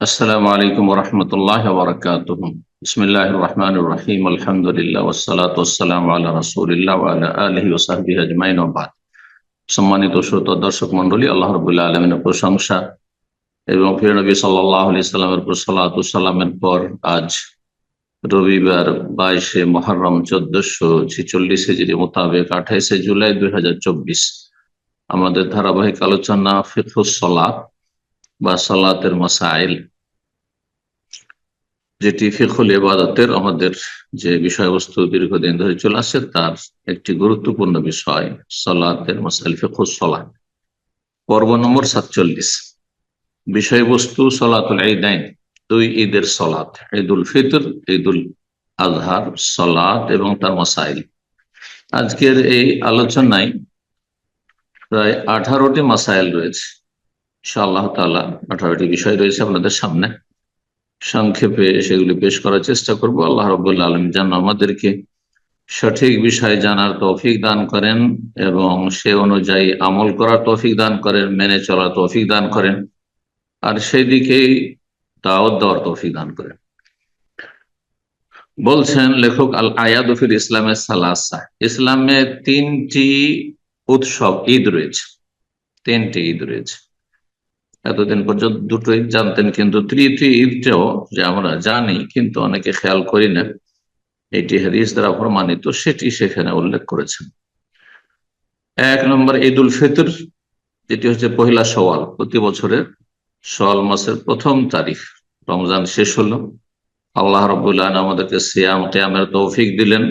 السلام عليكم ورحمة الله وبركاته بسم الله الرحمن الرحيم الحمد لله والصلاة والسلام على رسول الله وعلى آله وصحبه أجمعين وبعد সম্মানিত শ্রোত দর্শক মন্ডলী আল্লাহ রবুল্লাহ আলমিনের প্রশংসা এবং ফির নবী সাল্লাহ আলি সাল্লামের পর সাল্লামের পর আজ রবিবার বাইশে মহরম চোদ্দশো ছিচল্লিশ হিজড়ি মোতাবেক আঠাইশে জুলাই দুই আমাদের ধারাবাহিক আলোচনা ফিকুস সলাত বা সালাতের মাসাইল যেটি ফিকুল ইবাদতের আমাদের যে বিষয়বস্তু দীর্ঘদিন ধরে চলে আসছে, তার একটি গুরুত্বপূর্ণ বিষয় সালাতের মাসাইল ফিকুল সলাত। পর্ব নম্বর সাতচল্লিশ। বিষয়বস্তু সলাতুল ঈদাইন, দুই ঈদের সলাত, ঈদুল ফিতর, ঈদুল আজহার, সলাত এবং তার মাসাইল। আজকের এই আলোচনায় প্রায় আঠারোটি মাসাইল রয়েছে। ইনশাআল্লাহ তালা আঠারোটি বিষয় রয়েছে আপনাদের সামনে। সংক্ষেপে সেগুলি পেশ করার চেষ্টা করব। আল্লাহ রবুল্লা আলম যেন আমাদেরকে সঠিক বিষয় জানার তৌফিক দান করেন এবং সে অনুযায়ী আমল করার তৌফিক দান করেন, মেনে চলার তৌফিক দান করেন, আর সেই দিকেই দাওয়াত দেওয়ার তৌফিক দান করেন। বলছেন লেখক, আল আয়াদফির ইসলামের সালাসা। ইসলামে তিনটি উৎসব, ঈদ রয়েছে। তিনটি ঈদ রয়েছে। এতদিন পর্যন্ত দুটো ঈদ জানতেন, কিন্তু তৃতীয় ঈদটাও যে আমরা জানি, কিন্তু অনেকে খেয়াল করি না, এটি হাদিস দ্বারা প্রমাণিত, সেটি সেখানে উল্লেখ করেছেন। এক নম্বর ঈদ উল ফিতর, যেটি হচ্ছে পহিলা সওয়াল প্রতি বছরের সওয়াল মাসের প্রথম তারিখ। রমজান শেষ হলো। আল্লাহ রবুল্লাহ আমাদেরকে সিয়াম টেয়ামের তৌফিক দিলেন।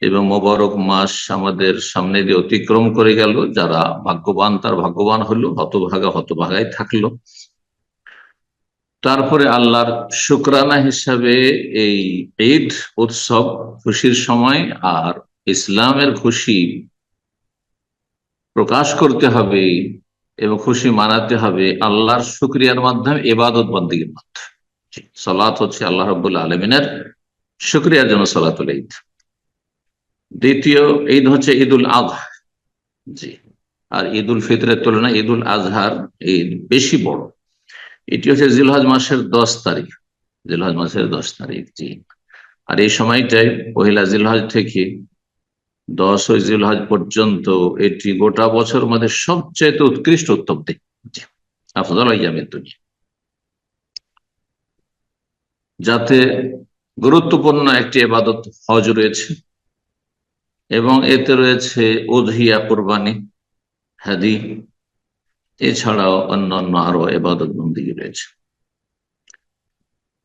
এবং মোবারক মাস আমাদের সামনে দিয়ে অতিক্রম করে গেল। যারা ভাগ্যবান, তার ভাগ্যবান হলো, হতভাগা হতভাগাই থাকল। তারপরে আল্লাহর শুক্রানা হিসাবে এই ঈদ উৎসব খুশির সময় আর ইসলামের খুশি প্রকাশ করতে হবে এবং খুশি মানাতে হবে আল্লাহর শুক্রিয়ার মাধ্যমে এবাদত বন্দীর মাধ্যমে। সলাৎ হচ্ছে আল্লাহ রবুল্লা আলমিনের শুক্রিয়ার জন্য সলাতুল ঈদ। দ্বিতীয় ঈদ হচ্ছে ঈদুল আজহা জি। আর ঈদ উল ফিতরের তুলনায় ঈদ উল আজহার ঈদ বেশি বড়। এটি হচ্ছে জিলহজ মাসের দশ তারিখ। জিলহজ মাসের দশ তারিখ, জি। আর এই সময়টাই পহিলা জিলহজ থেকে দশ ওই জিলহজ পর্যন্ত এটি গোটা বছর মধ্যে সবচেয়ে উৎকৃষ্ট উত্তম দিন। যাতে গুরুত্বপূর্ণ একটি এবাদত হজ রয়েছে। এবং এতে রয়েছে উধিয়া কোরবানি, হাদি, এছাড়াও অন্যান্য আরও এবাদত বন্দী রয়েছে।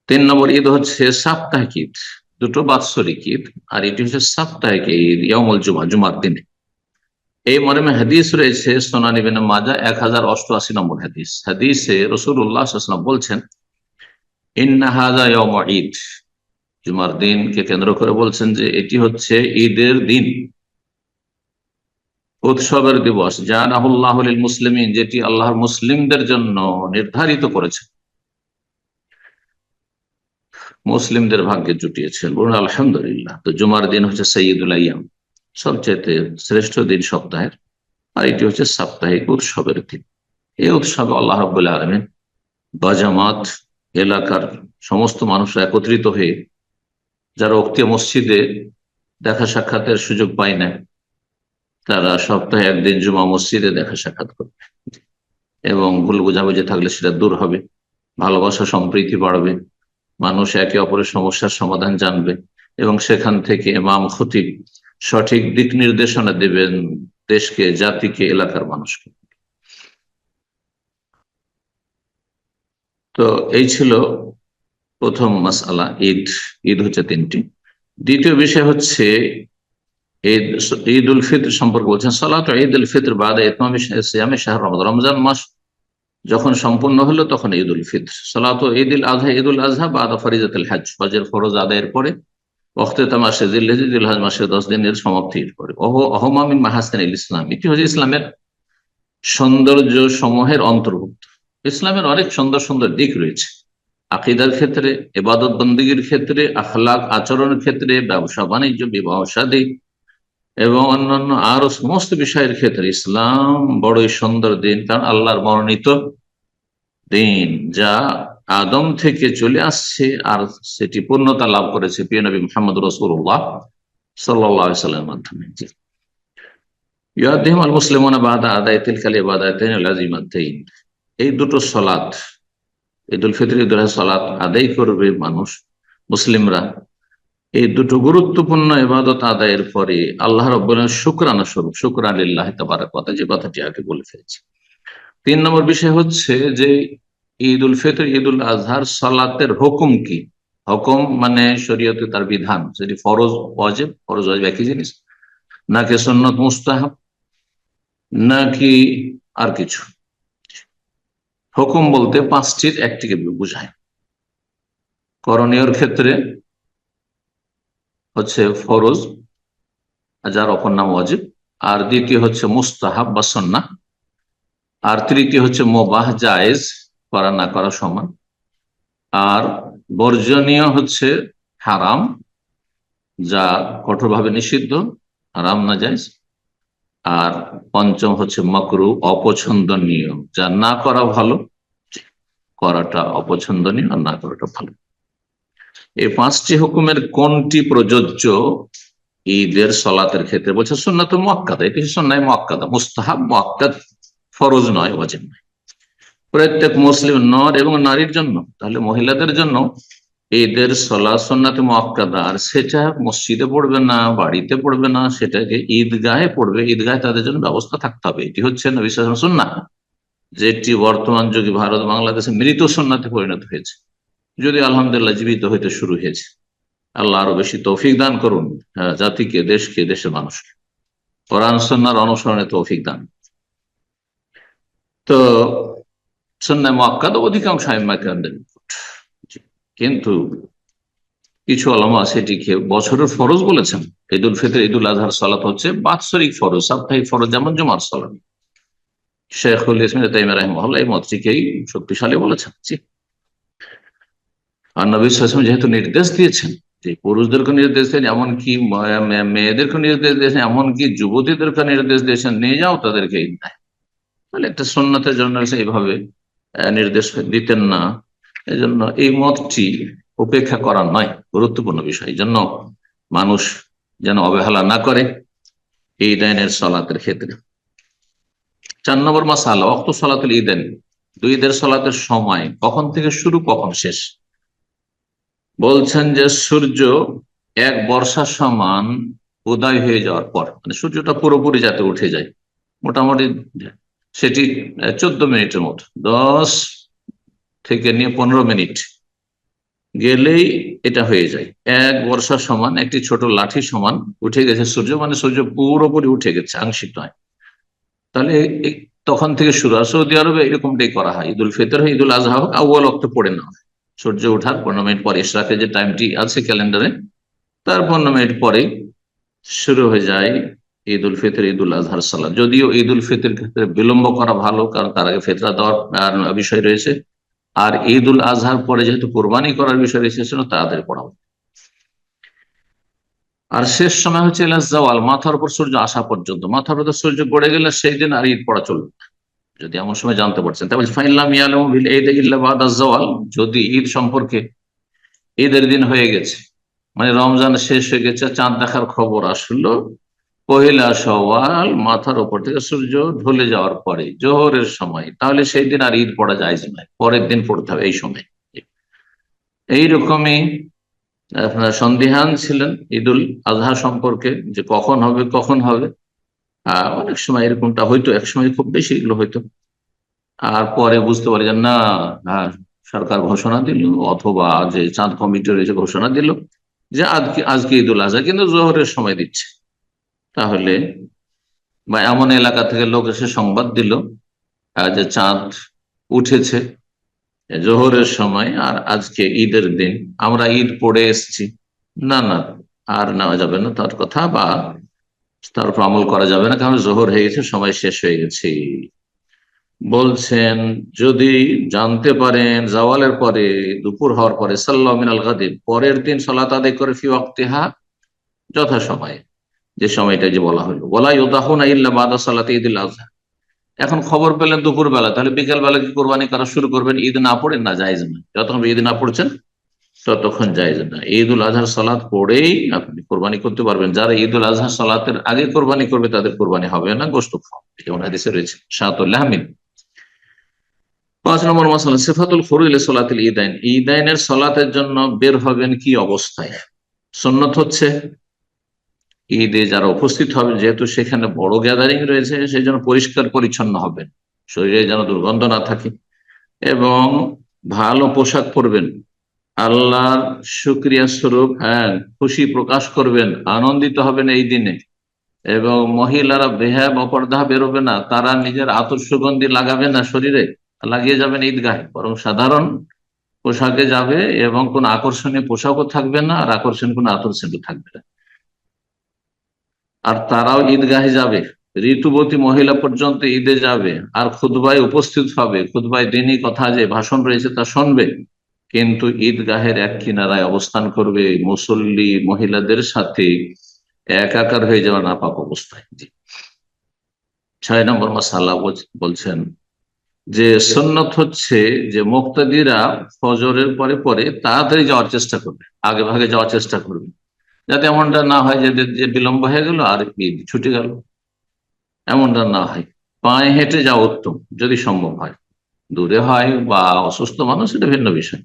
তিন নম্বর ঈদ হচ্ছে সাপ্তাহিক ঈদ, দুটো বাৎসরিক ঈদ, আর এটি হচ্ছে সাপ্তাহিক ঈদ ইয়মল জুমা, জুমার দিনে। এই মর্মে হাদিস রয়েছে, সোনানি বিন মাজা এক হাজার অষ্টআশি নম্বর হাদিস। হাদিসে রসুল উল্লাহ বলছেন ইন্নাহাজা ইয়ম ঈদ। জুমার দিনকে কেন্দ্র করে বলছেন যে এটি হচ্ছে ঈদের দিন। উৎসবের দিবস। জানাহুল্লাহ মুসলিমিন, যেটি আল্লাহর মুসলিমদের জন্য নির্ধারিত করেছে। মুসলিমদের ভাগ্যে জুটিয়েছেন বলুন, আলহামদুলিল্লাহ। তো জুমার দিন হচ্ছে সৈয়দুল আয়াম সবচেয়ে শ্রেষ্ঠ দিন সপ্তাহের। আর এটি হচ্ছে সাপ্তাহিক উৎসবের দিন। এই উৎসবে আল্লাহ রবাহ আলমিন বাজামাত এলাকার সমস্ত মানুষরা একত্রিত হয়ে যারা অক্তি মসজিদে দেখা সাক্ষাতের সুযোগ পায় না, তারা সপ্তাহে একদিন জুমা মসজিদে দেখা সাক্ষাৎ করবে। এবং ভুল বোঝাবুঝি থাকলে সেটা দূর হবে, ভালোবাসা, সম্প্রীতি বাড়বে, মানুষ একে অপরের সমস্যার সমাধান জানবে এবং সেখান থেকে মাম খতিব সঠিক দিক নির্দেশনা দেবেন দেশকে, জাতিকে, এলাকার মানুষকে। তো এই ছিল প্রথম মাসালা ঈদ ঈদ হচ্ছে তিনটি। দ্বিতীয় বিষয় হচ্ছে ঈদ ঈদ উল ফিত্র সম্পর্কে বলছেন, সালাত ঈদ উল ফিত্র বাদ ইতমামে শাহ রমজান। রমজান মাস যখন সম্পূর্ণ হলো, তখন ঈদ উল ফিত্র। সালাত ঈদ উল আজহা ঈদ উল আজহা বাদ ফরিজাতুল হাজ হজের ফরজ আদায়ের পরে ওখতে মাসে জিল হাজ মাসে দশ দিনের সমাপ্তির পরে। ওহ অহমামিন মাহাসেন ইসলাম। এটি হচ্ছে ইসলামের সৌন্দর্য সমূহের অন্তর্ভুক্ত। ইসলামের অনেক সুন্দর সুন্দর দিক রয়েছে। আকিদার ক্ষেত্রে এবাদত বন্দীগীর ক্ষেত্রে, আখলাক আচরণের ক্ষেত্রে, ব্যবসা বাণিজ্য, বিবাহ সাদী এবং অন্যান্য আরও সমস্ত বিষয়ের ক্ষেত্রে ইসলাম বড়ই সুন্দর দিন, কারণ আল্লাহর মনোনীত দিন, যা আদম থেকে চলে আসছে আর সেটি পূর্ণতা লাভ করেছে প্রিয় নবী মোহাম্মদ রসুল্লাহ সাল্লামের মাধ্যমে। ইয়াদিম আল বাদা আদায়, তিলকালি বাদায়তেন লাজিমাতেইন এই দুটো সলাৎ ঈদুল ফিতর ঈদুল সালাত আদায় করবে মানুষ, মুসলিমরা। এই দুটো গুরুত্বপূর্ণ ইবাদত আদায়ের পরে আল্লাহ রব্বুল্লাহ শুক্রানা স্বরূপ শুক্রান আল্লাহ কথা যে কথাটি আগে বলে ফেলেছি। তিন নম্বর বিষয় হচ্ছে যে ঈদ উল ফিতর ঈদ উল আজহার সালাতের হুকুম কি? হুকুম মানে শরীয়তে তার বিধান, সেটি ফরজ, ওয়াজিব ফরজ, ওয়াজিব একই জিনিস, নাকি সন্নত মুস্তাহাব, নাকি আর কিছু? হুকুম বলতে পাঁচটির একটিকে বুঝায়। করণীয়র ক্ষেত্রে হচ্ছে ফরজ যার অপর নাম ওয়াজিব। আর দ্বিতীয় হচ্ছে মুস্তাহাব বা সন্না আর তৃতীয় হচ্ছে মোবাহ, জায়েজ, করা, না করা সমান। আর বর্জনীয় হচ্ছে হারাম, যা কঠোরভাবে নিষিদ্ধ, হারাম, না যায় আর পঞ্চম হচ্ছে মকরু অপছন্দনীয়। যা না করা ভালো, করাটা অপছন্দনীয় আর না করাটা ভালো। এই পাঁচটি হুকুমের কোনটি প্রযোজ্য? ঈদের সলাতের ক্ষেত্রে বলছে সন্ন্যত মক্কাদা এটি সন্ন্যায় মক্কাদা মুস্তাহাব মক্কাদ ফরজ নয়, ওয়াজিব নয়। প্রত্যেক মুসলিম নর এবং নারীর জন্য, তাহলে মহিলাদের জন্য ঈদের সলা সন্ন্যাতে মক্কাদা আর সেটা মসজিদে পড়বে না, বাড়িতে পড়বে না, সেটাকে ঈদগাহে পড়বে, ঈদগাহে তাদের জন্য ব্যবস্থা থাকতে হবে। এটি হচ্ছে নবী সন্না যেটি বর্তমান যুগে ভারত বাংলাদেশে মৃত সন্ন্যাতে পরিণত হয়েছে। যদি আলহামদুলিল্লাহ জীবিত হইতে শুরু হয়েছে। আল্লাহ আরও বেশি তৌফিক দান করুন জাতিকে, দেশকে, দেশের মানুষকে। কোরআন সন্ন্যার অনুসরণে তৌফিক দান। তো সন্ন্যায় মক্কাদ অধিকাংশ আইমাকানদের কিন্তু কিছু আলমা সেটিকে বছরের ফরজ বলেছেন। ঈদুল ফিতর, ঈদুল আজহার সালাত হচ্ছে বাৎসরিক ফরজ, সাপ্তাহিক ফরজ, যেমন জমার সালাম। শেখুল ইসমিন তাইম এই মতটিকেই শক্তিশালী বলেছেন। জি। আর নবী সালাম যেহেতু নির্দেশ দিয়েছেন যে পুরুষদেরকে নির্দেশ দেন, এমনকি মেয়েদেরকে নির্দেশ দিয়েছেন, এমনকি যুবতীদেরকে নির্দেশ দিয়েছেন, নিয়ে যাও তাদেরকে ঈদায় তাহলে একটা সন্ন্যতের জন্য এইভাবে নির্দেশ দিতেন না। এই জন্য এই মতটি উপেক্ষা করা নয়, গুরুত্বপূর্ণ বিষয়। এই জন্য মানুষ যেন অবহেলা না করে এই দাইনের সলাতের ক্ষেত্রে। চার নম্বর মাসাল অক্ত সলাতুল ঈদেন। দুই ঈদের সলাতের সময় কখন থেকে শুরু, কখন শেষ? বলছেন যে সূর্য এক বর্ষা সমান উদয় হয়ে যাওয়ার পর মানে সূর্যটা পুরোপুরি যাতে উঠে যায়। মোটামুটি সেটি চোদ্দ মিনিটের মতো। দশ থেকে নিয়ে পনেরো মিনিট। গেলেই এটা হয়ে যায়। এক বর্ষা সমান, একটি ছোট লাঠি সমান উঠে গেছে সূর্য মানে সূর্য পুরোপুরি উঠে গেছে, আংশিক নয়। তাহলে তখন থেকে শুরু হয়। সৌদি আরবে এরকমটাই করা হয়। ঈদুল ফিতর হোক ঈদুল আজহা হোক আউ্বাল অক্ত পড়ে না সূর্য ওঠার পনেরো মিনিট পরে ইশরাকের যে টাইমটি আছে ক্যালেন্ডারে, তার পনেরো মিনিট পরে শুরু হয়ে যায় ঈদ উল ফিতর ঈদ উল আজহার সালাদ যদিও ঈদ উল ফিতর ক্ষেত্রে বিলম্ব করা ভালো, কারণ তার আগে ফেতরা দেওয়ার বিষয় রয়েছে। আর ঈদ উল আজহার পরে যেহেতু কোরবানি করার বিষয় রয়েছে তাদের পড়াবো আর শেষ সময় হচ্ছে জওয়াল, মাথার উপর সূর্য আসা পর্যন্ত। মাথার উপর সূর্য গড়ে গেলে সেই দিন আর ঈদ পড়া চলবে যদি এমন সময় জানতে পারছেন। তাহলে ফাইল্লাম জওয়াল, যদি ঈদ সম্পর্কে ঈদের দিন হয়ে গেছে মানে রমজান শেষ হয়ে গেছে, চাঁদ দেখার খবর আসলো পহিলা সওয়াল, মাথার উপর থেকে সূর্য ঢলে যাওয়ার পরে, জোহরের সময়। তাহলে সেই দিন আর ঈদ পড়া যায় নয় পরের দিন পড়তে হবে এই সময়। এইরকমই, আপনার সন্দিহান ছিলেন ঈদুল আজহা সম্পর্কে, যে কখন হবে কখন হবে। অনেক সময় এরকমটা হয়তো এক সময় খুব বেশি এগুলো হয়তো আর পরে বুঝতে পারি যে না সরকার ঘোষণা দিল, অথবা যে চাঁদ কমিটি রয়েছে ঘোষণা দিল, যে আজকে আজকে ঈদুল আজহা, কিন্তু জোহরের সময় দিচ্ছে। তাহলে বা এমন এলাকা থেকে লোক এসে সংবাদ দিল যে চাঁদ উঠেছে জোহরের সময় আর আজকে ঈদের দিন। আমরা ঈদ পড়ে এসছি। না না, আর নেওয়া যাবে না তার কথা বা তার উপর আমল করা যাবে না, কারণ জোহর হয়ে গেছে, সময় শেষ হয়ে গেছে। বলছেন, যদি জানতে পারেন, জাওয়ালের পরে, দুপুর হওয়ার পরে সাল্লাহ মিনাল গাদিব, পরের দিন সলাত আদায় করে ফি যথা সময়ে যে সময়টা যে বলা হলো। বলা ইউদাহুনা ইল্লা বাদা সালাতে ঈদুল আজহা এখন খবর পেলেন দুপুর বেলা তাহলে বিকেল বেলা কি কোরবানি করা শুরু করবেন? ঈদ না পড়ে? না, জায়েজ না যতক্ষণ ঈদ না পড়ছেন, ততক্ষণ জায়েজ না ঈদ উল আজহার সালাদ পড়েই আপনি কোরবানি করতে পারবেন। যারা ঈদ উল আজহার সালাতের আগে কোরবানি করবে, তাদের কোরবানি হবে না গোস্ত যেমন হাদিসে রয়েছে শাহাতুল্লাহ আহমিন পাঁচ নম্বর মশলা, সেফাতুল ফরুল সোলাতুল ঈদাইন। ঈদাইনের সলাতের জন্য বের হবেন কি অবস্থায়? সন্ন্যত হচ্ছে ঈদে যারা উপস্থিত হবেন, যেহেতু সেখানে বড় গ্যাদারিং রয়েছে সেই জন্য পরিষ্কার পরিচ্ছন্ন হবেন। শরীরে যেন দুর্গন্ধ না থাকে। এবং ভালো পোশাক পরবেন। আল্লাহর সুক্রিয়া স্বরূপ হ্যাঁ খুশি প্রকাশ করবেন, আনন্দিত হবেন এই দিনে। এবং মহিলারা বেহাব অপর্দা বেরোবে না, তারা নিজের আতর সুগন্ধি লাগাবে না শরীরে, লাগিয়ে যাবেন ঈদগাহে। বরং সাধারণ পোশাকে যাবে এবং কোন আকর্ষণীয় পোশাকও থাকবে না, আর আকর্ষণীয় কোন আতর সেন্টু থাকবে না। আর তারাও ঈদগাহে যাবে। ঋতুবতী মহিলা পর্যন্ত ঈদে যাবে। আর খুদবাই উপস্থিত হবে। খুদবাই দিনই কথা যে ভাষণ রয়েছে তা শুনবে। কিন্তু ঈদগাহের এক কিনারায় অবস্থান করবে মুসল্লি মহিলাদের সাথে। একাকার হয়ে যাওয়া নাপাক অবস্থায়। ছয় নম্বর মাসাল্লাহ বলছেন যে সন্ন্যত হচ্ছে যে মুক্তাদিরা ফজরের পরে পরে তাড়াতাড়ি যাওয়ার চেষ্টা করবে। আগে ভাগে যাওয়ার চেষ্টা করবে। যাতে এমনটা না হয় যে বিলম্ব হয়ে গেল আর ছুটে গেল। এমনটা না হয়। পায়ে হেঁটে যাওয়া উত্তম, যদি সম্ভব হয়। দূরে হয় বা অসুস্থ মানুষ, এটা ভিন্ন বিষয়।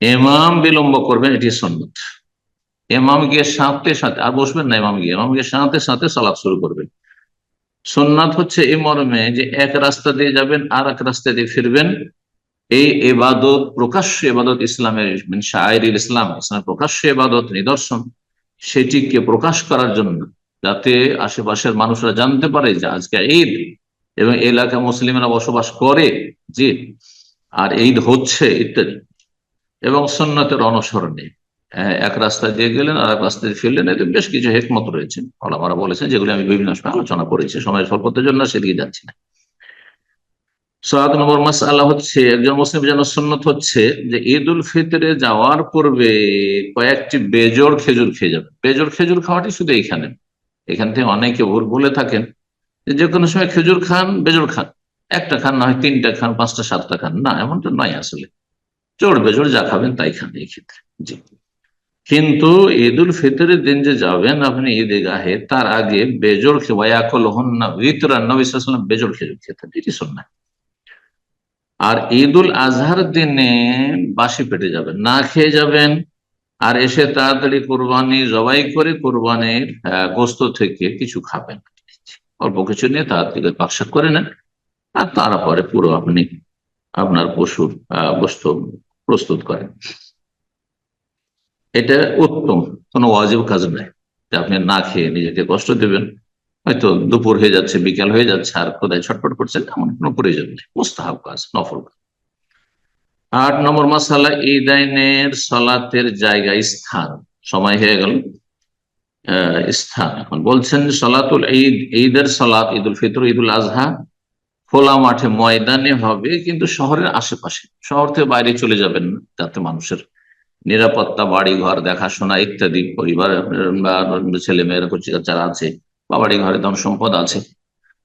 এমাম বিলম্ব করবেন, এটি সন্ন্যত এমাম গিয়ে সাথে সাথে, আর বসবেন না এমাম গিয়ে এমাম গিয়ে সাথে সাথে সালাদ শুরু করবেন। সোননাথ হচ্ছে এই মর্মে যে এক রাস্তা দিয়ে যাবেন আর এক রাস্তা দিয়ে ফিরবেন। এই এবাদত প্রকাশ্য এবাদত ইসলামের শায়ের ইসলাম, ইসলামের প্রকাশ্য এবাদত নিদর্শন। সেটিকে প্রকাশ করার জন্য, যাতে আশেপাশের মানুষরা জানতে পারে যে আজকে ঈদ এবং এলাকা মুসলিমরা বসবাস করে, যে আর ঈদ হচ্ছে ইত্যাদি। এবং সন্ন্যতের অনুসরণে এক রাস্তা দিয়ে গেলেন আর এক রাস্তা দিয়ে ফিরলেন এতে বেশ কিছু হেকমত রয়েছে। ফলামারা বলেছেন যেগুলি আমি বিভিন্ন সময় আলোচনা করেছি সময় স্বল্পতার জন্য সেদিকে যাচ্ছি না। সাত নম্বর মাস আল্লাহ হচ্ছে, একজন মুসলিম যেন সন্ন্যত হচ্ছে, যে ঈদ উল ফিতরে যাওয়ার পূর্বে কয়েকটি বেজোর খেজুর খেয়ে যাবে। বেজোর খেজুর খাওয়াটি শুধু এইখানে। এখান থেকে অনেকে ভুল বলে থাকেন যে কোনো সময় খেজুর খান বেজোর খান। একটা খান, না হয় তিনটা খান, পাঁচটা, সাতটা খান। না, এমনটা নয় আসলে। জোর বেজোর যা খাবেন তাই খান এই ক্ষেত্রে। জি। কিন্তু ঈদ উল ফিতরের দিন যে যাবেন আপনি ঈদে গাহে তার আগে বেজোর খেয়াকল হন না ভিতরান বেজোর খেজুর খেতেন। এটি শোনা আর ঈদ উল আজহার দিনে বাসি পেটে যাবেন না খেয়ে যাবেন। আর এসে তাড়াতাড়ি কোরবানি, জবাই করে কোরবানির গোস্ত থেকে কিছু খাবেন। অল্প কিছু নিয়ে তাড়াতাড়ি বাক্সাক করে নেন। আর তারপরে পুরো আপনি আপনার পশুর গোস্ত প্রস্তুত করেন। এটা উত্তম, কোনো ওয়াজিব কাজ নাই। আপনি না খেয়ে নিজেকে কষ্ট দেবেন। হয়তো দুপুর হয়ে যাচ্ছে, বিকাল হয়ে যাচ্ছে, আর কোথায় ছটপট করছেন এমন কোনো প্রয়োজন নেই। মুস্তাহাব কাজ, নফল কাজ। আট নম্বর মাসালা, ঈদাইনের সলাতের জায়গা, স্থান। সময় হয়ে গেল। স্থান। এখন বলছেন, সলাতুল ঈদ, ঈদের সলাত ঈদ উল ফিতর ঈদ উল আজহা, খোলা মাঠে ময়দানে হবে, কিন্তু শহরের আশেপাশে। শহর থেকে বাইরে চলে যাবেন যাতে মানুষের নিরাপত্তা বাড়ি ঘর দেখাশোনা ইত্যাদি, পরিবার ছেলে মেয়েরা, যারা আছে বা বাড়ি ঘরে ধন সম্পদ আছে।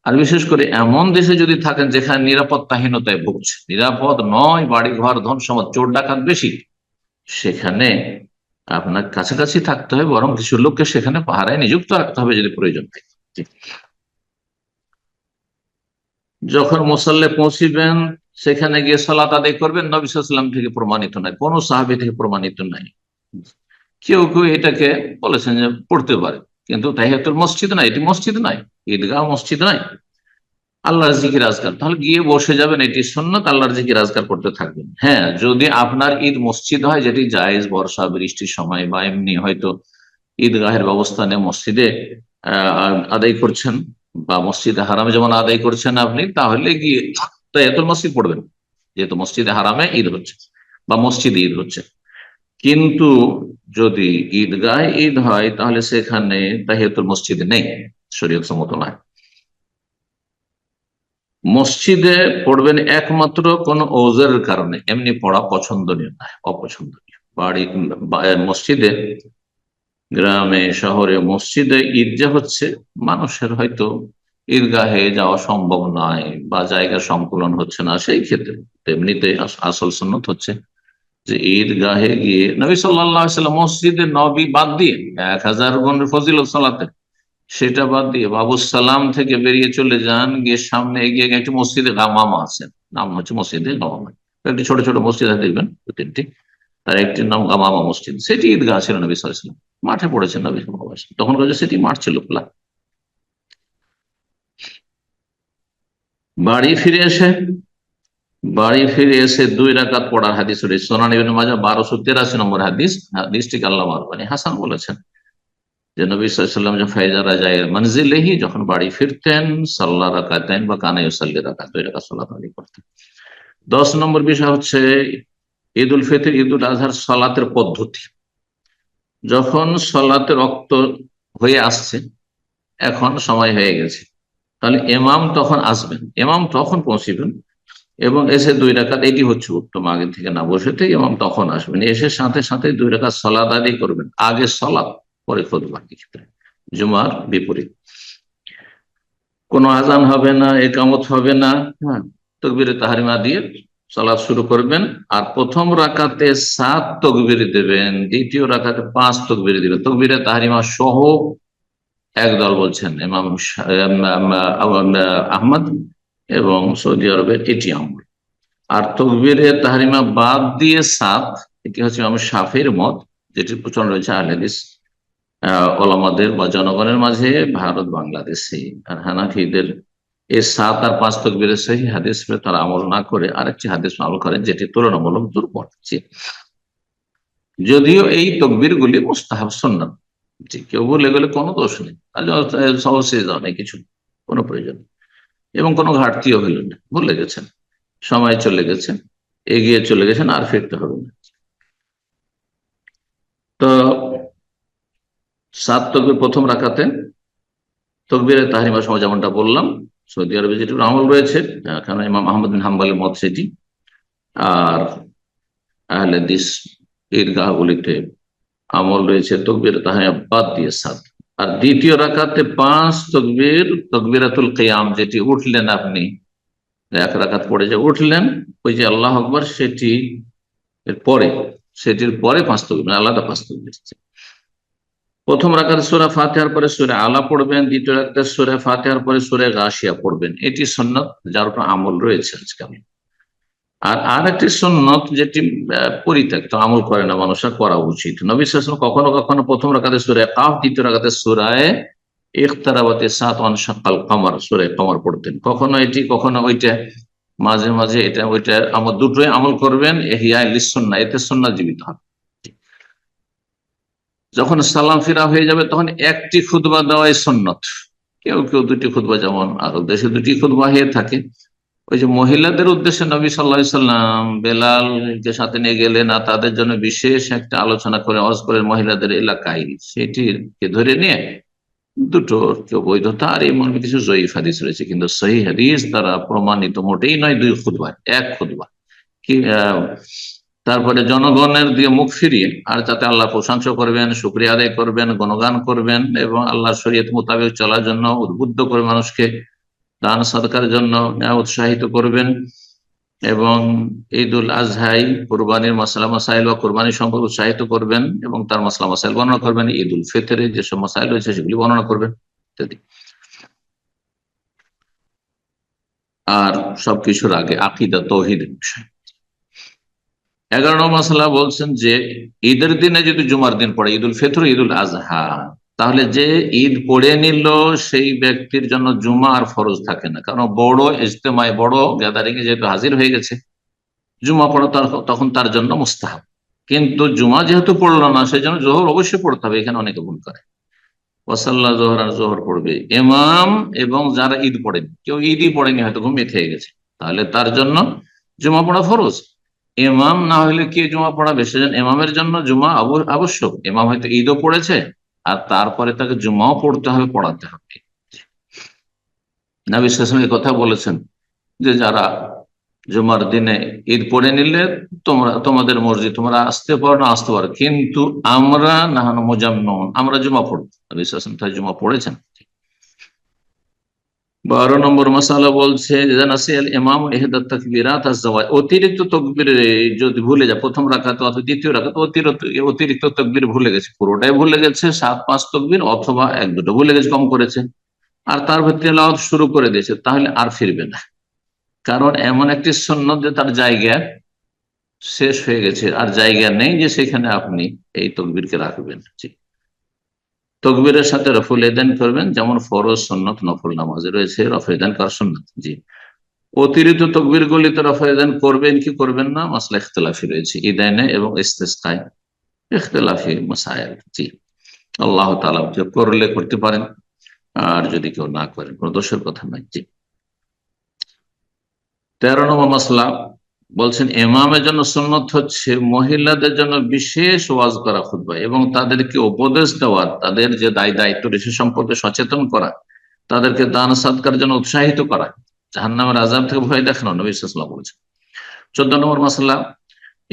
আর বিশেষ করে এমন দেশে যদি থাকেন যেখানে নিরাপত্তাহীনতায় ভুগছে, নিরাপদ নয় বাড়ি ঘর ধন সম্পদ চোর ডাকাত বেশি, সেখানে আপনার কাছাকাছি থাকতে হবে, বরং কিছু লোককে সেখানে পাহারায় নিযুক্ত রাখতে হবে যদি প্রয়োজন থাকে। যখন মুসল্লে পৌঁছিবেন, সেখানে গিয়ে সালাত আদায় করবেন, নবী সাল্লাম থেকে প্রমাণিত নাই, কোন সাহাবি থেকে প্রমাণিত নাই। কেউ কেউ এটাকে বলেছেন যে পড়তে পারে। কিন্তু তাহিয়াতুল মসজিদ নাই, এটি মসজিদ নাই, ঈদগাহ মসজিদ নাই। আল্লাহর জিকির আজকার তাহলে গিয়ে বসে যাবেন, এটি সন্ন্যত আল্লাহর জিকির আজকার করতে থাকবেন। হ্যাঁ যদি আপনার ঈদ মসজিদ হয়, যেটি জায়েজ বর্ষা, বৃষ্টির সময় বা এমনি হয়তো ঈদগাহের ব্যবস্থা নিয়ে মসজিদে আদায় করছেন বা মসজিদে হারামে যেমন আদায় করছেন আপনি, তাহলে গিয়ে তাহিয়াতুল মসজিদ পড়বেন। যেহেতু মসজিদে হারামে ঈদ হচ্ছে বা মসজিদে ঈদ হচ্ছে। কিন্তু যদি ঈদগাহ ঈদ হয়, তাহলে সেখানে তাহিয়াতুল মসজিদ নেই, শরীয়ত সম্মত নয়। মসজিদে পড়বেন একমাত্র কোন ওজের কারণে, এমনি পড়া পছন্দনীয় নয় অপছন্দনীয়। বাড়ি মসজিদে, গ্রামে, শহরে, মসজিদে ঈদ যে হচ্ছে, মানুষের হয়তো ঈদগাহে যাওয়া সম্ভব নয় বা জায়গা সংকুলন হচ্ছে না, সেই ক্ষেত্রে তেমনিতে আসল সন্ন্যত হচ্ছে যে ঈদগাহে গিয়ে নবী সাল্লাম মসজিদে নবী বাদ দিয়ে এক হাজার গুণের ফজিলত সালাতে সেটা বাদ দিয়ে বাবু সালাম থেকে বেরিয়ে চলে যান, গিয়ে সামনে এগিয়ে গিয়ে একটি মসজিদে গামামা আছেন। নাম হচ্ছে মসজিদে গামামা। একটি ছোট ছোট মসজিদ দেখবেন, দু তিনটি। তার একটির নাম গামামা মসজিদ। সেটি ঈদগাহ ছিল নবী সাল্লাম। মাঠে পড়েছেন নবী সাল্লাল্লাহু তখন সেটি মাঠ ছিল খোলা। বাড়ি ফিরে এসে বাড়ি ফিরে এসে দুই রাকাত পড়ার হাদিস রয়েছে। সোনান ইবিন মাজা বারোশো তেরাশি নম্বর হাদিস। হাদিসটিকে আল্লাহ মারবানি হাসান বলেছেন যে নবী সাল্লাম যে ফাইজা রাজায় মঞ্জিলেহি যখন বাড়ি ফিরতেন সাল্লাহ রাকাতেন বা কানাই সাল্লি রাকাত, দুই রাকাত সাল্লাহ আলী করতেন। দশ নম্বর বিষয় হচ্ছে ঈদ উল ফিতর ঈদ উল আজহার সালাতের পদ্ধতি। যখন সালাতের রক্ত হয়ে আসছে, এখন সময় হয়ে গেছে। তাহলে এমাম তখন আসবেন। এমাম তখন পৌঁছিবেন। এবং এসে দুই রাকাত এটি হচ্ছে উত্তম আগে থেকে না বসে থেকে এবং তখন আসবেন। এসে সাথে সাথে দুই রাকাত সলাদ আদায় করবেন। আগে সলাদ পরে খুদবা ক্ষেত্রে জুমার বিপরীত। কোনো আজান হবে না একামত হবে না হ্যাঁ তকবিরে তাহারিমা দিয়ে সলাদ শুরু করবেন। আর প্রথম রাকাতে সাত তকবির দেবেন দ্বিতীয় রাকাতে পাঁচ তকবির দিবেন। তকবিরে তাহারিমা সহ একদল বলছেন আম, আহমদ এবং সৌদি আরবের এটি আমল। আর তকবিরে তাহারিমা বাদ দিয়ে সাত, এটি হচ্ছে ইমাম শাফির মত, যেটির প্রচলন রয়েছে আহলেদিস ওলামাদের বা জনগণের মাঝে, ভারত, বাংলাদেশে। আর হানাফিদের এই সাত আর পাঁচ তকবিরের সেই হাদিস তারা আমল না করে আরেকটি হাদিস আমল করেন, যেটি তুলনামূলক দুর্বল। যদিও এই তকবির গুলি মুস্তাহাব সন্ন্যাত জি, কেউ বলে গেলে কোনো দোষ নেই। সহজে নেই, কিছু কোনো প্রয়োজন নেই। এবং কোনো ঘাটতিও হইল না। ভুলে গেছেন। সময় চলে গেছে। এগিয়ে চলে গেছেন, আর ফিরতে হবে না। তো সাত তকবির প্রথম রাখাতে তকবিরে তাহারিমা সময় যেমনটা বললাম, সৌদি আরবে যেটি আমল রয়েছে এখানে ইমাম আহমদ বিন হাম্বালের মত সেটি, আর আহলে দিস ঈদগাহগুলিতে আমল রয়েছে, তকবির তাহারিমা বাদ দিয়ে সাত। আর দ্বিতীয় রাখাতে পাঁচ তকবির, তকবিরাতুল কিয়াম যেটি উঠলেন আপনি, এক রাখাত পড়ে যে উঠলেন, ওই যে আল্লাহ আকবর সেটি এর পরে, সেটির পরে পাঁচ তকবির মানে আলাদা পাঁচ তকবির প্রথম রাখাতে সুরা ফাতেহার পরে সুরে আলা পড়বেন, দ্বিতীয় রাখাতে সুরে ফাতেহার পরে সুরে গাছিয়া পড়বেন। এটি সন্ন্যত, যার উপর আমল রয়েছে আজকাল আর আর একটি সন্ন্যত যেটি পরিত্যক্ত, আমল করে না মানুষের করা উচিত। নবী কখনো কখনো প্রথম রাখাতে সুরে কাফ, দ্বিতীয় রাখাতে সুরায় ইখতারাবাতে সাত অনসাকাল কামার, সুরে কামার পড়তেন। কখনো এটি, কখনো ওইটা, মাঝে মাঝে এটা, ওইটা আমার দুটোই আমল করবেন এহিয়া লিসন্না এতে সন্না জীবিত হবে। যখন সালাম ফিরা হয়ে যাবে, তখন একটি খুদবা দেওয়াই সন্ন্যত কেউ কেউ দুটি খুদবা যেমন আরব দেশে দুটি খুদবা হয়ে থাকে। ওই যে মহিলাদের উদ্দেশ্যে নবী সাল্লাহ সাল্লাম বেলালকে সাথে নিয়ে গেলেন আর তাদের জন্য বিশেষ একটা আলোচনা করে অজ করে মহিলাদের এলাকায়। সেটিকে ধরে নিয়ে দুটো কেউ বৈধতা আর এই মর্মে কিছু জয়ীফ হাদিস রয়েছে। কিন্তু সহি হাদিস দ্বারা প্রমাণিত মোটেই নয়, দুই খুদবা এক খুদবা কি তারপরে জনগণের দিয়ে মুখ ফিরিয়ে আর যাতে আল্লাহ প্রশংসা করবেন, শুক্রিয়া আদায় করবেন, গণগান করবেন এবং আল্লাহ শরীয়ত মোতাবেক চলার জন্য উদ্বুদ্ধ করে মানুষকে দান সদকার জন্য উৎসাহিত করবেন এবং ঈদ উল আজহাই কোরবানির মশলা মাসাইল বা কোরবানি সম্পর্কে উৎসাহিত করবেন এবং তার মশলা মাসাইল বর্ণনা করবেন। ঈদ উল ফিতরে যেসব মাসাইল রয়েছে সেগুলি বর্ণনা করবেন ইত্যাদি। আর সবকিছুর আগে আকিদা তৌহিদের বিষয়। এগারো মশলা বলছেন যে, ঈদের দিনে যদি জুমার দিন পড়ে ঈদ উল ফিতর ঈদ উল আজহা তাহলে যে ঈদ পড়ে নিল, সেই ব্যক্তির জন্য জুমা আর ফরজ থাকে না। কারণ বড় ইজতেমায় বড় গ্যাদারিং এ যেহেতু হাজির হয়ে গেছে, জুমা পড়া তখন তার জন্য মুস্তাহাব। কিন্তু জুমা যেহেতু পড়ল না, সেই জন্য জোহর অবশ্যই পড়তে হবে, এখানে অনেকে ভুল করে। ওয়াসাল্লাহ জোহর আর জোহর পড়বে। এমাম এবং যারা ঈদ পড়েনি, কেউ ঈদই পড়েনি, হয়তো ঘুমিয়ে খেয়ে গেছে। তাহলে তার জন্য জুমা পড়া ফরজ। এমাম না হলে কে জুমা পড়াবে সেজন্য এমামের জন্য জুমা আবশ্যক। এমাম হয়তো ঈদও পড়েছে আর তারপরে তাকে জুমাও পড়তে হবে, পড়াতে হবে। নবী আলাইহি কথা বলেছেন যে যারা জুমার দিনে ঈদ পড়ে নিলে তোমরা, তোমাদের মর্জি তোমরা আসতে পারো, না আসতে পারো। কিন্তু আমরা নাহানো মোজাম্মন আমরা জুমা পড়ব। নবী তাই জুমা পড়েছেন। বারো নম্বর মশালা বলছে ইমাম অতিরিক্ত তকবির যদি ভুলে যায়, প্রথম রাখাতে অথবা দ্বিতীয় রাখাতে অতিরিক্ত অতিরিক্ত তকবির ভুলে গেছে, পুরোটাই ভুলে গেছে, সাত, পাঁচ তকবির অথবা এক, দুটো ভুলে গেছে, কম করেছে। আর তার ভিত্তি লাওয়াত শুরু করে দিয়েছে, তাহলে আর ফিরবে না। কারণ এমন একটি সন্ন্যত যে তার জায়গা শেষ হয়ে গেছে, আর জায়গা নেই যে সেখানে আপনি এই তকবিরকে রাখবেন। জি। তকবিরের সাথে রফুল এদান করবেন, যেমন ফরজ, সন্নত, নফল নামাজে রয়েছে। রফেদান করার সন্ন্যত জি। অতিরিক্ত তকবির গুলিতে রফেদান করবেন কি করবেন না? মাসলা ইখতলাফি রয়েছে, ইদানে এবং ইস্তেস্কায়। ইখতলাফি মাসায়েল জি। আল্লাহ তালা করলে করতে পারেন, আর যদি কেউ না করেন, কোনো দোষের কথা নাই, জি। তেরো নম্বর মাসলা বলছেন এমামের জন্য সুন্নত হচ্ছে মহিলাদের জন্য বিশেষ ওয়াজ করা খুদ্া এবং তাদেরকে উপদেশ দেওয়া, তাদের যে দায় দায়িত্ব সে সম্পর্কে সচেতন করা, তাদেরকে দান সাদকার জন্য উৎসাহিত করা। জাহান্নামের আজাব থেকে ভয় দেখানো নবী ইসলাম বলেছেন। চোদ্দ নম্বর মাসাল্লাহ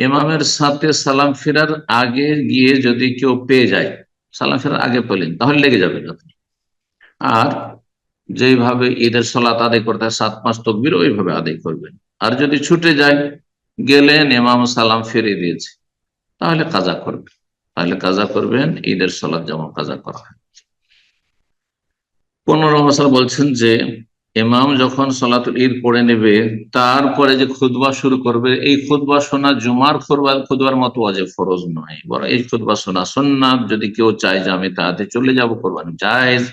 ইমামের সাথে সালাম ফেরার আগে গিয়ে যদি কেউ পেয়ে যায়, সালাম ফেরার আগে পেলেন, তাহলে লেগে আপনি আর যেভাবে ঈদের সলাত আদায় করতে হয়, সাত মাস তকবির ওইভাবে আদায় করবেন। আর যদি ছুটে যায় গেলেন এমাম সালাম ফিরিয়ে দিয়েছে। তাহলে কাজা করবে। তাহলে কাজা করবেন, ঈদের সলাদ যেমন কাজা করা হয়। পনেরো মশাল বলছেন যে, ইমাম যখন সলাতুল ঈদ পড়ে নেবে, তারপরে যে খুদবা শুরু করবে, এই খুদবা শোনা জুমার খুদবা খুদবার মতো অজে ফরজ নয়। বরং এই খুদবা শোনা সন্ন্যাত যদি কেউ চায় যে আমি তাতে চলে যাব, করবান জায়েজ।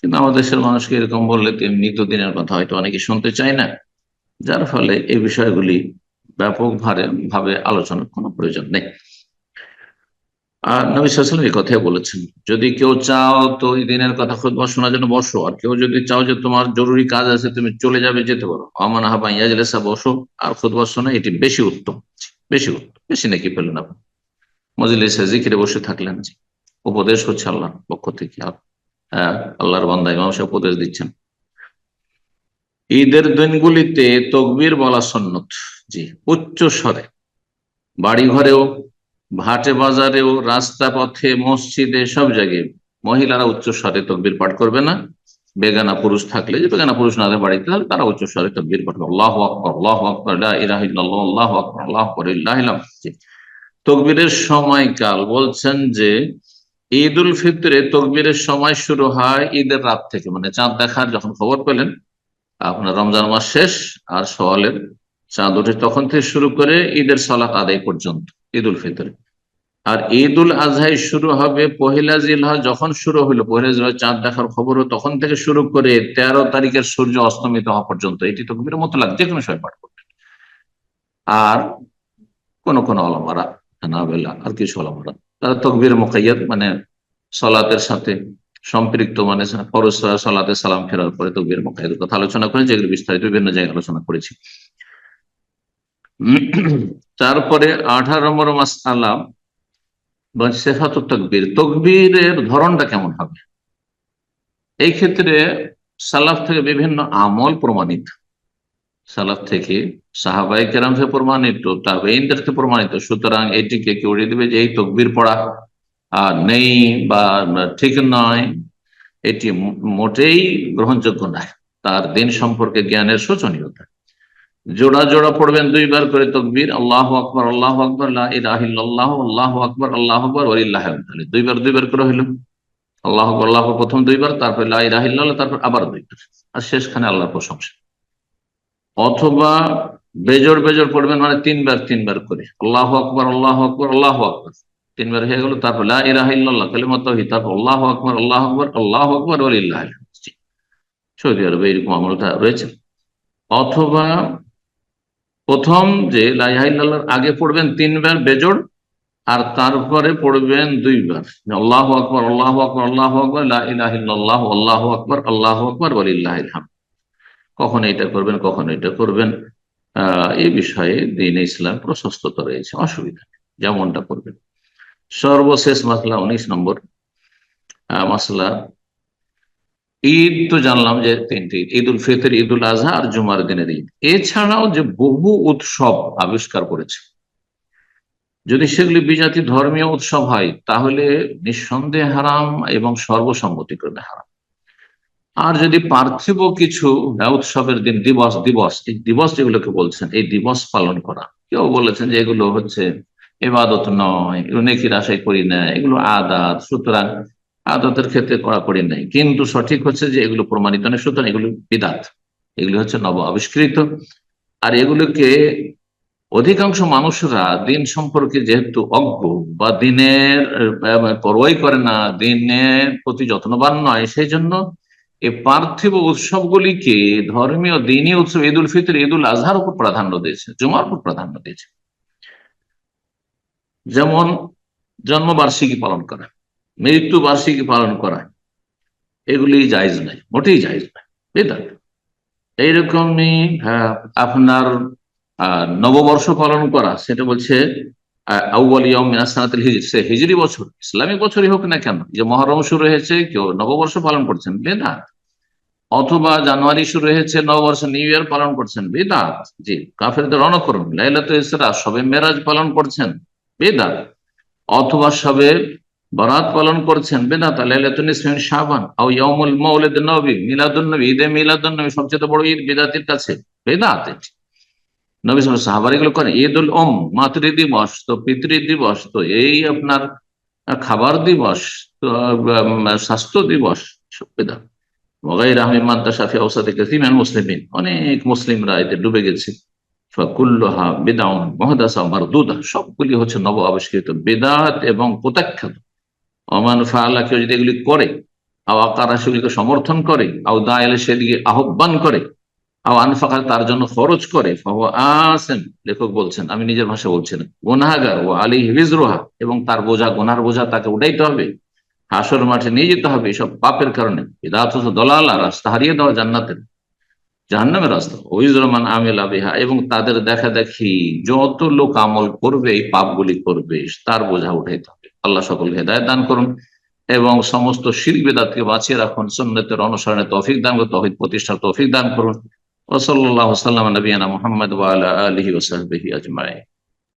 কিন্তু আমাদের দেশের মানুষকে এরকম বললে তেমনি দিনের কথা, হয়তো অনেকে শুনতে চায় না। যার ফলে এই বিষয়গুলি ব্যাপক ভাবে আলোচনার কোনো প্রয়োজন নেই। আর নবী সাল্লাম এই কথাই বলেছেন, যদি কেউ চাও তো এই দিনের কথা খুব শোনার জন্য বসো, আর কেউ যদি চাও যে তোমার জরুরি কাজ আছে তুমি চলে যাবে, যেতে পারো। আমান হাবা ইয়াজলেসা, বসো আর খুদ শোনা, এটি বেশি উত্তম। বেশি উত্তম, বেশি নাকি পেলেন আপনি। মজলিসে জিকিরে বসে থাকলেন উপদেশ হচ্ছে আল্লাহর পক্ষ থেকে। হ্যাঁ আল্লাহর বান্দায় মানুষ উপদেশ দিচ্ছেন। ঈদের দিনগুলিতে তকবির বলা সন্ন্যত জি, উচ্চ স্বরে। বাড়ি ঘরেও ভাটে বাজারেও, রাস্তা পথে, মসজিদে, সব জায়গায় মহিলারা উচ্চ স্বরে তকবির পাঠ করবে না। বেগানা পুরুষ থাকলে, যে বেগানা পুরুষ না বাড়িতে তাহলে তারা উচ্চ স্বরে তকবির পাঠ করবে। আল্লাহ আকবর আল্লাহ আকবর আল্লাহ আকবর, আল্লাহ তকবীরের সময়কাল বলছেন যে ঈদ উল ফিতরে তকবিরের সময় শুরু হয় ঈদের রাত থেকে। মানে চাঁদ দেখার যখন খবর পেলেন আপনার রমজান মাস শেষ আর সওয়ালের চাঁদ ওঠে তখন থেকে শুরু করে ঈদের সালাত আদায় পর্যন্ত ঈদ উল ফিতরে। আর ঈদ উল আজহাই শুরু হবে পহিলা জিলহা যখন শুরু হলো, পহিলা জিলহা চাঁদ দেখার খবর তখন থেকে শুরু করে তেরো তারিখের সূর্য অস্তমিত হওয়া পর্যন্ত, এটি তো কবির মতো লাগে যে কোনো সময় পাঠ করবেন আর কোন কোন আলমারা বেলা আর কিছু আলমারা, তারা তকবির মোকাইয়াত মানে সলাতের সাথে সম্পৃক্ত মানে পরশ সালাতে সালাম ফেরার পরে তকবির মোকাইদের কথা আলোচনা করে যেগুলো বিস্তারিত বিভিন্ন জায়গায় আলোচনা করেছি। তারপরে আঠারো নম্বর মাস আলাম বা শেফাত তকবির, তকবীরের ধরনটা কেমন হবে? এই ক্ষেত্রে সালাফ থেকে বিভিন্ন আমল প্রমাণিত। সালাফ থেকে সাহাবাই কেরাম থেকে প্রমাণিত তাবেইনদের থেকে প্রমাণিত। সুতরাং এটিকে কেউ দেবে যে এই তকবির পড়া নেই বা ঠিক নয়, এটি মোটেই গ্রহণযোগ্য নয়। তার দিন সম্পর্কে জ্ঞানের শোচনীয়তা। জোড়া জোড়া পড়বেন দুইবার করে তকবীর, আল্লাহ আকবর আল্লাহ আকবর আল্লাহ আল্লাহ আকবর আল্লাহ আকবর ওলিল্লাহ দুইবার দুইবার করে হইল। আল্লাহ আল্লাহ প্রথম দুইবার, তারপর লাহিল্লাহ তারপর আবার দুইবার। আর শেষখানে আল্লাহর প্রশংসা। অথবা বেজর বেজর পড়বেন মানে তিনবার তিনবার করে। আল্লাহ আকবর আল্লাহ আকবর আল্লাহ আকবর। তিনবার হয়ে গেল, তারপর লাহ কালিমা তহিদ, তারপর আল্লাহ আকবর আল্লাহ আকবর আল্লাহ আকবর আলিল্লাহ সৌদি আরবে এইরকম আমলটা রয়েছে। অথবা প্রথম যে লাইহাইল্লাহর আগে পড়বেন তিনবার বেজোড়, আর তারপরে পড়বেন দুইবার। আল্লাহ আকবর আল্লাহ আকবর আল্লাহ আকবর লাহ আল্লাহ আকবর আল্লাহ আকবর আলিল্লাহ কখন এটা করবেন, কখন এটা করবেন। এই বিষয়ে দিন ইসলাম প্রশস্ততা রয়েছে, অসুবিধা যেমনটা করবেন। সর্বশেষ মাসলা উনিশ নম্বর মাসলা। ঈদ তো জানলাম যে তিনটি ঈদ উল ফিতর ঈদ উল আজহা আর জুমার দিনের ঈদ। এছাড়াও যে বহু উৎসব আবিষ্কার করেছে। যদি সেগুলি বিজাতি ধর্মীয় উৎসব হয়, তাহলে নিঃসন্দেহে হারাম এবং সর্বসম্মতিক্রমে হারাম। আর যদি পার্থিব কিছু উৎসবের দিন দিবস দিবস, এই দিবস যেগুলোকে বলছেন, এই দিবস পালন করা। কেউ বলেছেন যে এগুলো হচ্ছে এবাদত নয় নেকির আশাই করি না, এগুলো আদাত। সুতরাং আদাতের ক্ষেত্রে কড়াকড়ি নেই। কিন্তু সঠিক হচ্ছে যে এগুলো প্রমাণিত নয়। সুতরাং এগুলো বিদাত। এগুলি হচ্ছে নব আবিষ্কৃত। আর এগুলোকে অধিকাংশ মানুষরা দিন সম্পর্কে যেহেতু অজ্ঞ বা দিনের পরোয়াই করে না, দিনের প্রতি যত্নবান নয়, সেই জন্য এই পার্থিব উৎসবগুলিকে ধর্মীয় দিনই উৎসব ঈদ উল ফিতর ঈদ উল আজহার উপর প্রাধান্য দিয়েছে, জুমার উপর প্রাধান্য দিয়েছে। যেমন জন্মবার্ষিকী পালন করা মৃত্যু বার্ষিকী পালন করা এগুলি জায়জ নাই মোটেই জায়জ নাই বেদাত। এইরকমই আহ, আপনার নববর্ষ পালন করা সেটা বলছে সে হিজরি বছর ইসলামিক বছরই হোক না কেন যে মহরম শুরু হয়েছে কেউ নববর্ষ পালন করছেন বেদাত। অথবা জানুয়ারি শুরু হয়েছে নববর্ষ নিউ ইয়ার পালন করছেন বেদাত। জি কাফেরদের অনুকরণ লাইলাত সবে মেরাজ পালন করছেন বেদাত। অথবা সবে বরাত পালন করছেন বেদাত ইসমিন শাবান, আও ইয়াউমুল মাউলিদ নবী ঈদে মিলাদুন নবী, সবচেয়ে বড় ঈদ বেদাতের কাছে। বেদাত নবী সাহাবার এগুলো করেন ঈদ উল ওম মাতৃ দিবস তো পিতৃ দিবস তো এই আপনার খাবার দিবস, তো স্বাস্থ্য দিবস বেদাত। ওগাইর আহমিমান তাসাফি অবস্থা কাসিমান মুসলিমিন। অনেক মুসলিমরা এতে ডুবে গেছে। বেদাউন মারদুদা। সবগুলি হচ্ছে নব আবিষ্কৃত। বেদাত এবং প্রত্যাখ্যাত। অমান ফাআলা, কেউ যদি এগুলি করে, আও আকারা সেগুলিকে সমর্থন করে, আও দা এলে সেদিকে আহ্বান করে, আও আনফাকা তার জন্য খরচ করে আসেন, লেখক বলছেন, আমি নিজের ভাষা বলছি না, গুনাহাগার ও আলী হিজরোহা এবং তার বোঝা, গোনার বোঝা তাকে উঠাইতে হবে, হাসর মাঠে নিয়ে যেতে হবে, এসব পাপের কারণে। বিদাত দলালা রাস্তা হারিয়ে দেওয়া জান্নাতের। জাহান্নামের রাস্তা। ওইজরমান আমেল এবং তাদের দেখা দেখি যত লোক আমল করবে, এই পাপগুলি করবে, তার বোঝা উঠাইতে হবে। আল্লাহ সকল হেদায়ত দান করুন এবং সমস্ত শির বেদাতকে বাঁচিয়ে রাখুন সন্ন্যতের অনুসরণে তৌফিক দান করুন তৌফিক প্রতিষ্ঠার তৌফিক দান করুন। ওসল্লাহ সাল্লাম, নবীনা মোহাম্মদ আলহি আজমাই